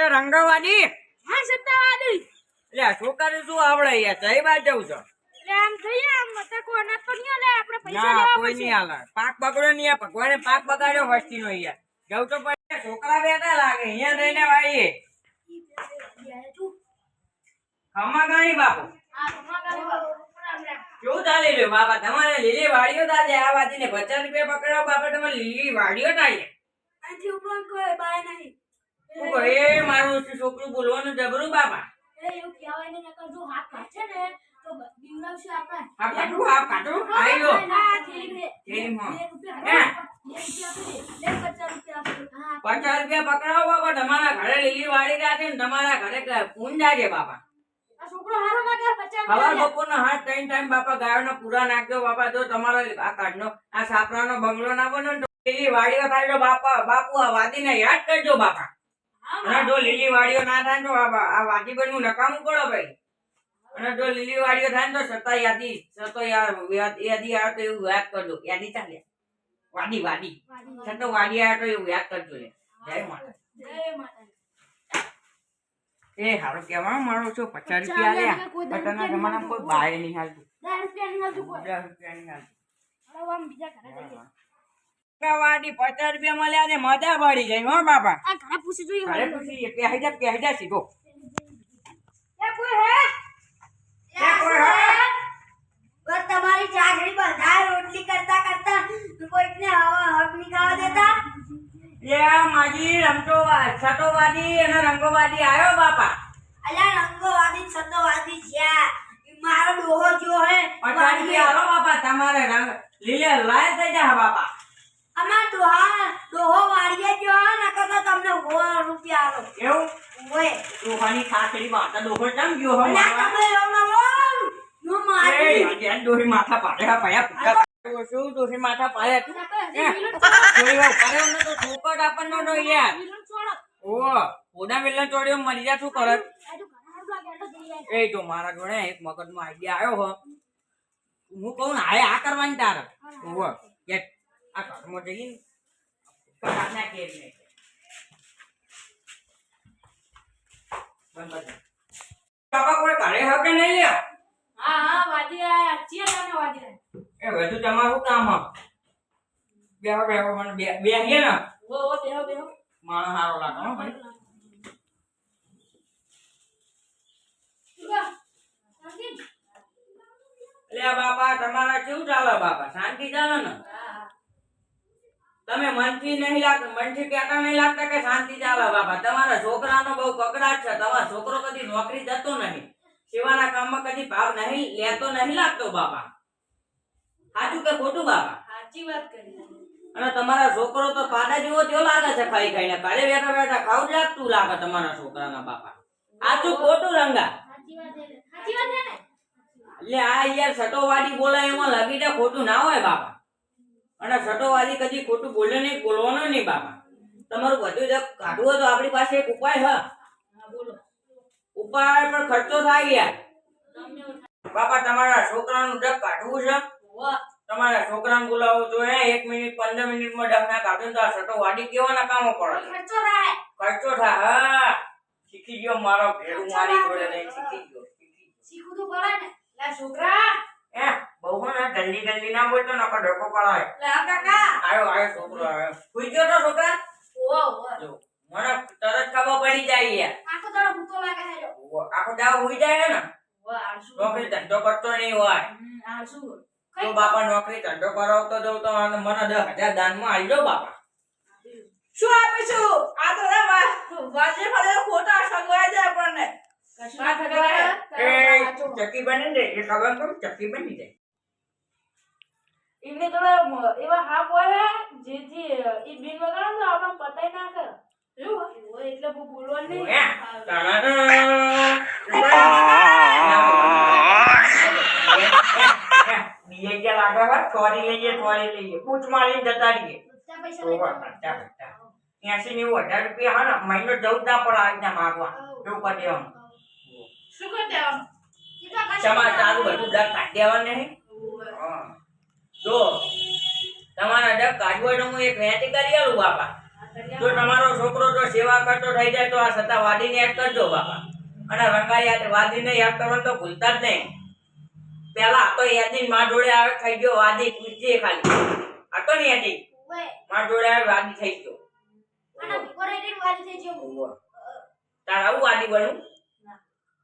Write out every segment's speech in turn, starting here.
એ રંગવાડી હા સત્તાવાદી એટલે આ છોકરી શું આવડે યાર જઈ બા જવું છો લે આમ થઈએ આમ મતે કો અનાજ તો નહીં આલે આપણે પૈસા લેવા કોઈ નહીં હાલે. પાક બગડ્યો નહીં ભગવાને પાક બગાડ્યો વસ્તી નો યાર જવું તો પડે છોકરા બેઠા લાગે અહીંયા રહીને ભાઈ ખમા ગણી બાપુ. કેવું ચાલી રહ્યું બાપા તમારે લીલી વાડીઓ તાજે આ વાતીને પચાસ રૂપિયા પકડાવો બાપા તમારે લીલી વાડીઓ તાજે આથી ઉપર કોઈ બાય નહીં. એ મારું છોકરું બોલવાનું જબરું બાપા એ એવું કહેવાય ને નકર જો હાથ કાઢશે ને તો બીવડાવશે આપણે. કાઢું કાઢું હા, થેલી પચાસ રૂપિયા પકડાવો બાપા તમારા ઘરે લીલી વાળી રાખે ને તમારા ઘરે પૂન જાજે બાપા સવાર રૂપિયા લે. હાથ ત્રણ ટાઈમ બાપા ગાયોના પૂરા નાખજો બાપા. જો તમારો આ કાઢનો આ સાપરાનો બંગલો ના બનો ને લીલી વાડીઓ થાય બાપા બાપુ આ વાદીને યાદ કરજો બાપા. અને જો લીલી વાડીઓ ના થાય તો આ વાજીબનનું નકામું પડો ભાઈ. અને જો લીલી વાડીઓ થાય તો સતા યાદી સતો યાદ આવે તો એવું યાદ કરજો. યાદી ચાલે. વાડી વાડી. સતો વાડી આવે તો એવું યાદ કરજો જય માતા જય. એ હારું કેવા મારો છો? પચાસ રૂપિયા લ્યા અત્યારના જમાના કોઈ બાય નહીં હાલતું. દસ રૂપિયા નહીં હાલતું દસ રૂપિયા નહીં હાલતું બીજા ઘરે. વાડી પચાસ રૂપિયા મળ્યા ને મજા પડી ગઈ હો બાપા. આ ઘરે પૂછી જોઈએ ઘરે પૂછી પહેરી જા પહેરી જા. સીધો એ કોઈ હે? એ કોઈ હે? બસ તમારી ચાકરી બધાય રોટલી કરતા કરતા કોઈકને હવા હક નહીં ખાવા દેતા. એ માજી રમતો છટોવાદી અને રંગોવાદી આવ્યો બાપા. અલ્યા રંગોવાદી છતોવાદી જ્યાં મારો ડોહો જો હે. પચાસ રૂપિયા બાપા તમારે રંગ લીલે લાય થઈ જા બાપા. અમાર ડોહા ડોહો વાળીએ જો નકર તો તમને હો રૂપિયા આલો એવું? ઓય. દોહાની ખાખરી માથા દોહો ચમ ગયો હો? ના? તમે એમનો બોલ નો એ મારી. યાર, દોહી માથા પાડે હા પાયા પૂછા શું દોહી માથા પાડે? તું હે? દોહી વાવ પાડ્યો તો ચોકટ આપણને નો યાર. ઓ ઓડા વેલા ચોડ્યો મરી જા શું કરત એ તો મારા જોડે એક મગજમાં આઈડિયા આવ્યો હો. હું કહું ને આ કરવાની તારે. ઓહો કે આ ઘરમાં જઈને કટાના કેરી ને પાપા કોઈ ઘરે હકે નહીં લ્યા? એ બધું તમારું કામ હ. બેહો બેહો મને બે બેહીએ ને? માણસ સારો લાગે હો ભાઈ. એટલે બાપા તમારા કેવું ચાલે બાપા? શાંતિ ચાલે ને? તમે મનથી નહીં લાગતા મનથી કહેતા નહીં લાગતા કે શાંતિ ચાલે બાપા. તમારા છોકરાનો બહુ કકડાટ છે. તમારો છોકરો કદી નોકરી જતો નહીં. સેવાના કામમાં કદી ભાવ નહીં લેતો નહીં લાગતો બાપા. સાચું કે ખોટું બાપા? અને તમારા છોકરો તો ફાડા જેવો તેવો લાગે છે ખાઈ ખાઈને. કાલે બેઠા બેઠા ખાવું જ લાગતું લાગે તમારા છોકરાના બાપા. સાચું ખોટું રંગા? એટલે આ યાર સટોવાદી બોલાય એમાં લગી દે ખોટું ના હોય બાપા. અને સટોવાદી કદી ખોટું બોલે નહીં બોલવાનો નહીં બાપા. તમારું બધું જ કાઢવું હોય તો આપણી પાસે એક ઉપાય હ? ઉપાય પણ ખર્ચો થાય યાર. બાપા તમારા છોકરાનું ડગ કાઢવું છે. તમારા છોકરાને બોલાવો તો હે એક મિનિટ પંદર મિનિટમાં ડગ ના કાઢો તો આ સટોવાદી કેવાના કામો પડે ખર્ચો થાય. હા. શીખી ગયો મારો ભેરું મારી જોડે નહીં શીખી ગયો. શીખી ગયો. એ બહુ ને જલ્દી જલ્દી ના બોલતો નકર ડોકો પડાય આયો આયો છોકરો આવ્યો. સુઈ ગયો તો છોકરા? જો મને તરત ખબર પડી જાય યાર. ઓહો, આખો દાવ હોઈ જાય ને? નોકરી ધંધો કરતો નહીં હોય. તો બાપા નોકરી ધંધો કરાવતો જઉં તો મને દસ હજાર દાનમાં આવી જાઓ બાપા. શું આપીશું આ તો વાજે ફરે ખોટા સગવાઈ જાય આપણને. ચક્કી બની જાય એ ખબર કરું ચક્કી બની જાય. એમની જોડે એવા હાપ હોય જેથી એ બિન વગાડે તો આપણે પતાઈ ના એવું એટલે બહુ બોલવાનું નહીં. હે? તારા બીજે ક્યાં લાગે થોડી લઈએ થોડી લઈએ. પૂછ મારીને જતા રહીએ. એસી નેવું હજાર રૂપિયા હા ને મહિનો જવું ના પડે આ રીતના માગવા. એવું કરી દેવાનું. શું કરી દેવાનું તમારે તારું બધું ડગ કાઢી દેવાનું નહીં? જો તમારા ડગ કાઢવું હું એક વેચી કરી આલું બાપા. જો તમારો છોકરો જો સેવા કરતો થઈ જાય તો આ સતા વાદીને યાદ કરજો બાપા. અને રંગા વાદીને યાદ કરવાનું તો ભૂલતા જ નહીં. પેલા તો યાદી માં જોડે આવે થઈ ગયો વાદી પૂછજે ખાલી. આ તો નહીં યાદી? માં જોડે આવે વાદી થઈ ગયો. તાર આવું વાદી બનવું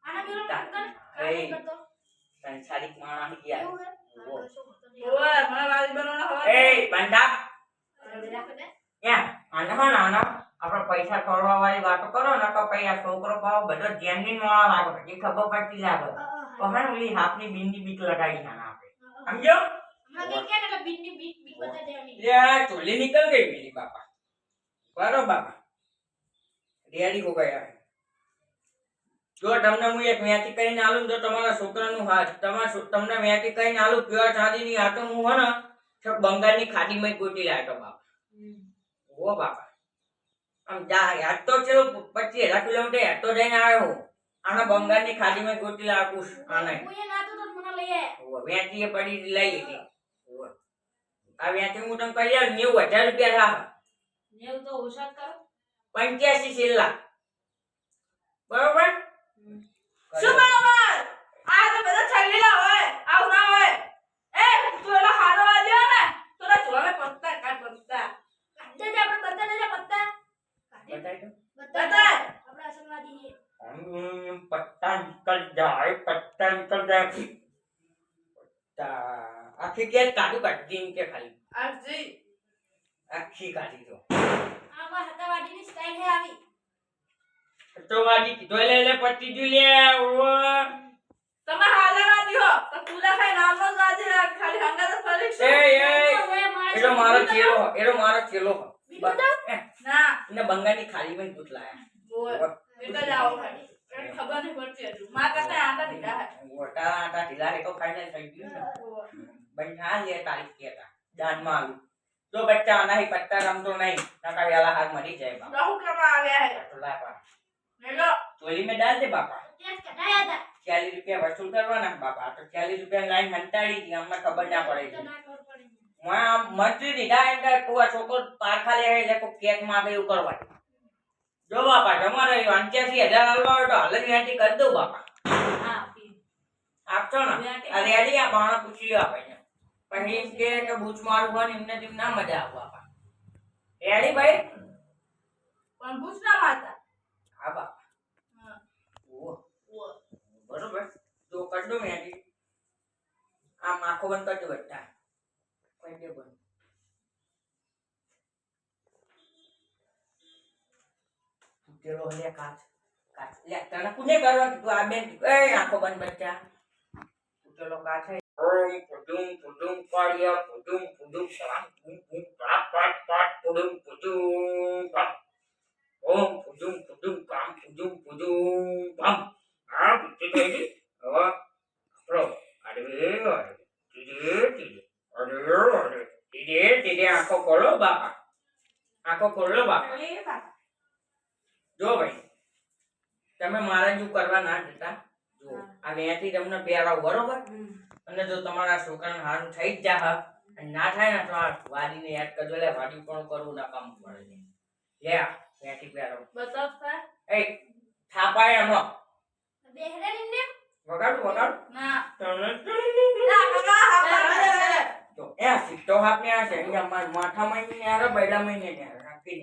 આના તા. કર એ. કરતો ગયા ઓહો. કશો હોતો નહીં. ઓય મારા વાલી બનવાનો હવે એ ને. યા આના નાના આપણે પૈસા છોડવા વાળી વાતો કરો ને તો પછી આ છોકરો પાવ બધો જેનની મોળા લાગે પછી ખબર પડતી લાગે. હે ઓલી હાથની બીનની બીક લગાડી આના આપણે. સમજો હમણાં કે એટલે બીકની બીક બીક બતા દેવાની. લે ચોલી નીકળ ગઈ પેલી બાપા બરો બાપા રેડી હો ગયા જો તમને હું એક વેચી કરીને આલું તો તમારા છોકરાનું હાથ તમારા તમને વેચી કરીને આલું પ્યોર ચાંદીની આટો હું હો ને બંગાળની ખાડીમાં ગોટી લાટો બાપા. ઓ બાપા. આમ જા યાદ તો છે પચીસ હજાર કિલોમીટર યાદ તો જઈને આવ્યો હું. આને બંગાળની ખાડીમાં ગોટી લાવું આને. હું એ નાતો તો મને લઈ આય. ઓવે, વેચીએ પડી લઈ લીધી આ વેચી હું તમને કહી આલું, નેવું હજાર રૂપિયા થાય નેવું તો ઓછા કરો. પંચ્યાસી છેલ્લા. બરોબર શું બરાબર આ તો બધા છલ્લીલા હોય આવું ના હોય એ તું એલો હારો વાલ્યો ને તો ના જોવે પત્તા કાઢ પત્તા કાઢી દેજે આપણે બતા દેજે પત્તા. કાઢી બતાવી દો. બતા બતાય. આપણે અસલવાદી છીએ. હમ, પત્તા નીકળ જાય પત્તા નીકળ જાય પત્તા આખી કે કાઢું કાઢી એમ કે ખાલી. આજી આખી કાઢી દો આમાં હતાવાડીની સ્ટાઈલ હે આવી. તો વાજી કીધો લે લે પતી ગયું લે ઓવે. તમે હાલે વાદી હો તો પૂજા ખાઈ નામનો જ વાદી રાખ ખાલી હંગા તો ફરી એ એ. એનો મારો ચેલો એનો મારો ચેલો? ના. એને બંગાળની ખાડીમાં જ ગુટલાયા બોલ. એ તો જાઓ ખાલી. ખબર નહીં પડતી હજુ. માં કરતા આટા દીધા હે. મોટા આટા ઢીલા એ તો ફાઇનલ થઈ ગયું ને બોલ. બંધા લે તારીખ કેતા દાનમાં આવ્યું જો બચ્ચા અનાહી પત્તા રમતો નહીં નકા વેલા હાર મરી જાય બાપા બહુ કરવા આવ્યા હે તો લાપા લેલો ચોરી મે ડાલ દે બાપા ચાલીસ રૂપિયા વસૂલ કરવાના બાપા તો ચાલીસ રૂપિયા લાઈન હંટાડી દી અમને ખબર ના પડે માં મજરી દીધા અંદર તું છોકરો પારખા લે એટલે કોઈ કેક માંગે એવું કરવાનું જો બાપા તમારે પંચ્યાસી હજાર હાલવા હોય તો હાલ જ વેટી કરી દઉં બાપા આપશો ને આ રેડી આ બાણા પૂછી લો આપણે પછી એમ કે કે બૂચ મારું હોય એમને તેમ ના મજા આવે પણ રેડી ભાઈ? પણ બૂચ ના મારતા હા. બાપા. બરોબર. જો કરી દો મેં આમ આખો બંધ કરજો બધા. કરી દે બંધ. તૂટેલો હલે કાચ કાચ. લે તને કુને કરવા કીધું આ બેન એ આંખો બંધ બચ્ચા. તૂટેલો કાચ હે ઓમ પુડુમ પુડુમ પાડિયા પુડુમ પુડુમ પરામ પુમ પુમ પરા પાટ પાટ પુડુમ પુડુમ પમ ઓમ પુડુમ પુડુમ કામ પુડુમ પુડુમ પમ આ બુદ્ધિ થઈ ગઈ હવે આપણો અરે અરે ધીરે ધીરે અરે અરે ધીરે ધીરે આંખો ખોલો બાપા આંખો ખોલો બાપા એ બાપા. જો ભાઈ તમે મારા જેવું કરવા ના જતા જો આ ત્યાંથી તમને પહેરાવ બરોબર અને જો તમારા છોકરાને હારું થઈ જ જા અને ના થાય ને તો વાડીને યાદ કરજો લે વાડી પણ કરવું ના કામ પડે છે લે ત્યાંથી પહેરાવ બતાવ સર. એ થાપાય એનો બેહરે નિમને વગાડું વગાડું. ના. ના એ આ છે. અહીંયા મારા માથામાં ને આરે ને આરે રાખી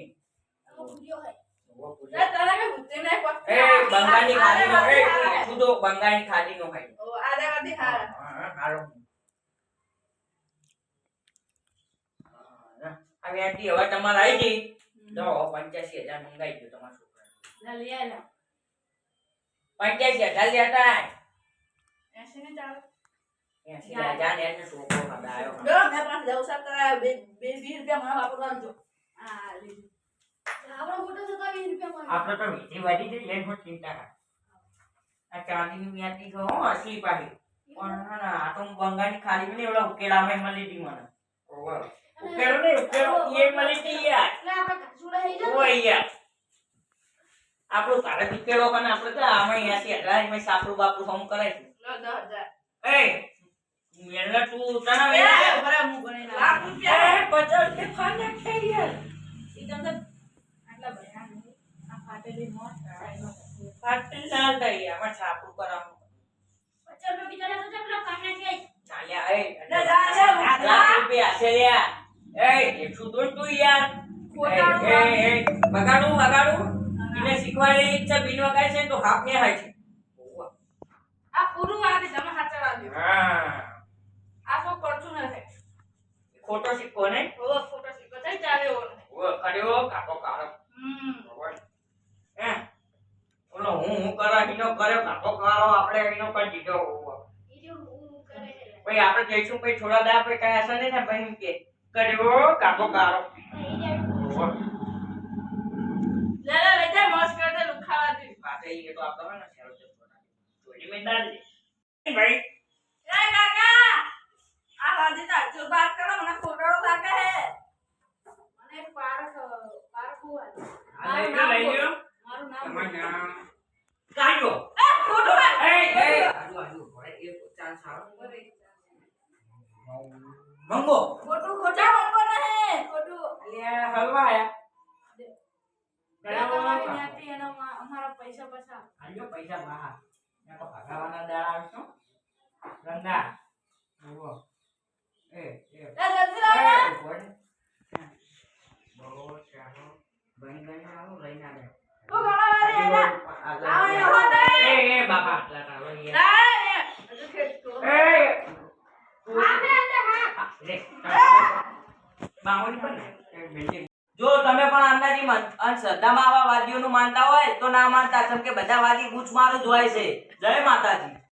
તને બંગાળી ખાલી નો તું તો બંગાળની ખાડીનો ખાઈ વ્યાજથી હવે તમારે આવી ગઈ તો પંચ્યાસી હજાર મંગાઈ ગયો તમારા છોકરા. પંચ્યાસી હજાર લેતા એંશી ની ચાલે. એસી હજાર એને છોકરો મેં સાત કરાયા. બે બે વીસ રૂપિયા મને વાપરવા આપજો. હા, લીધું. આપણો મોટો થતો વીસ રૂપિયા આપણે તો વીટી વાડી જઈ એને ચિંતા આ ચાંદીની વ્યાજથી તો હો અસલી પાછી પણ હા ના, આ તો હું બંગાળની ખાલી ને એવડા ઉકેલામાં મળી હતી મને. ઉકેલો ને ઉકેલો એ મળી હતી યાર એટલે આપણે કાચુડા થઈ જાય ઓય યાર આપણું તારે ઉકેલો કને? આપણે તો આમાં એસી હજાર એમાં સાપડું બાપડું હોમ કરે છે. એ મેલા તું તને લાખ રૂપિયા. પચાસ કે યાર ઈ તમને ફાટેલી મોત. ફાટી ના થઈ આમાં છાપું કરવાનું પચાસ રૂપિયા બીજા તો પેલો કાના કે ચાલ્યા એ લે, જા, લાખ રૂપિયા છે લ્યા. એ એકસો દોઢ તું યાર. ખોટાનું એ, બગાડું બગાડું. એને શીખવાડી ઈચ્છા બિન વગાડે છે ને તો હાફ ને હાય છે આ પૂરું વાગે તમે સાચા વાગે હા. આ તો પડતું નથી? ખોટો સિક્કો ને ઓ ખોટો સિક્કો થઈ ચાલે ઓ ઓ કર્યો કાપો કાળો હમ. હે? ઓલો હું હું કરા હિનો કર્યો કાપો કાળો આપણે હિનો કરી દીધો. કરે આપણે જઈશું પછી થોડા દા આપણે કઈ આશા નહીં ને ભાઈ કે કર્યો કાકો કારો ઈ જો લે લે લઈ જા મસ્ત કરી લુખાવા દે. પાસે એ તો આપણો ને શેરો ચપ્પો ચોરી મેં દાલ દે. ભાઈ. એ કાકા આ વાજી તાજો બાર કરો મને ફોટો લાગે હે. મને પારક પારક આ લઈ લ્યો મારું નામ નામ. કાઢો એ ફોટો એ એ. આજુ આજુ એ ચાર સારો મંગો. ફોટો ખોટા મંગો ને ફોટો અલ્યા હલવા આયા. મા- અમારા પૈસા પૈસા આજો પૈસા બહાર. ને તો ભગાવાના દાડા આવશું રંગા ઓવો એ એ. જલ્દી લાવ બોલ બહુ ચાલો બની ગઈ આવું લઈને આવે તું ઘણા વારે એના લાવ એ નહીં. બાપા યાર એ એ હા બે હા લે બામણી પણ ને એ બિલ્ડિંગ જો તમે પણ અંદાજી અંધશ્રદ્ધામાં આવા વાદીઓનું માનતા હોય, તો ના માનતા, કેમ કે બધા વાદી ગુચ મારું જ હોય છે. જય માતાજી.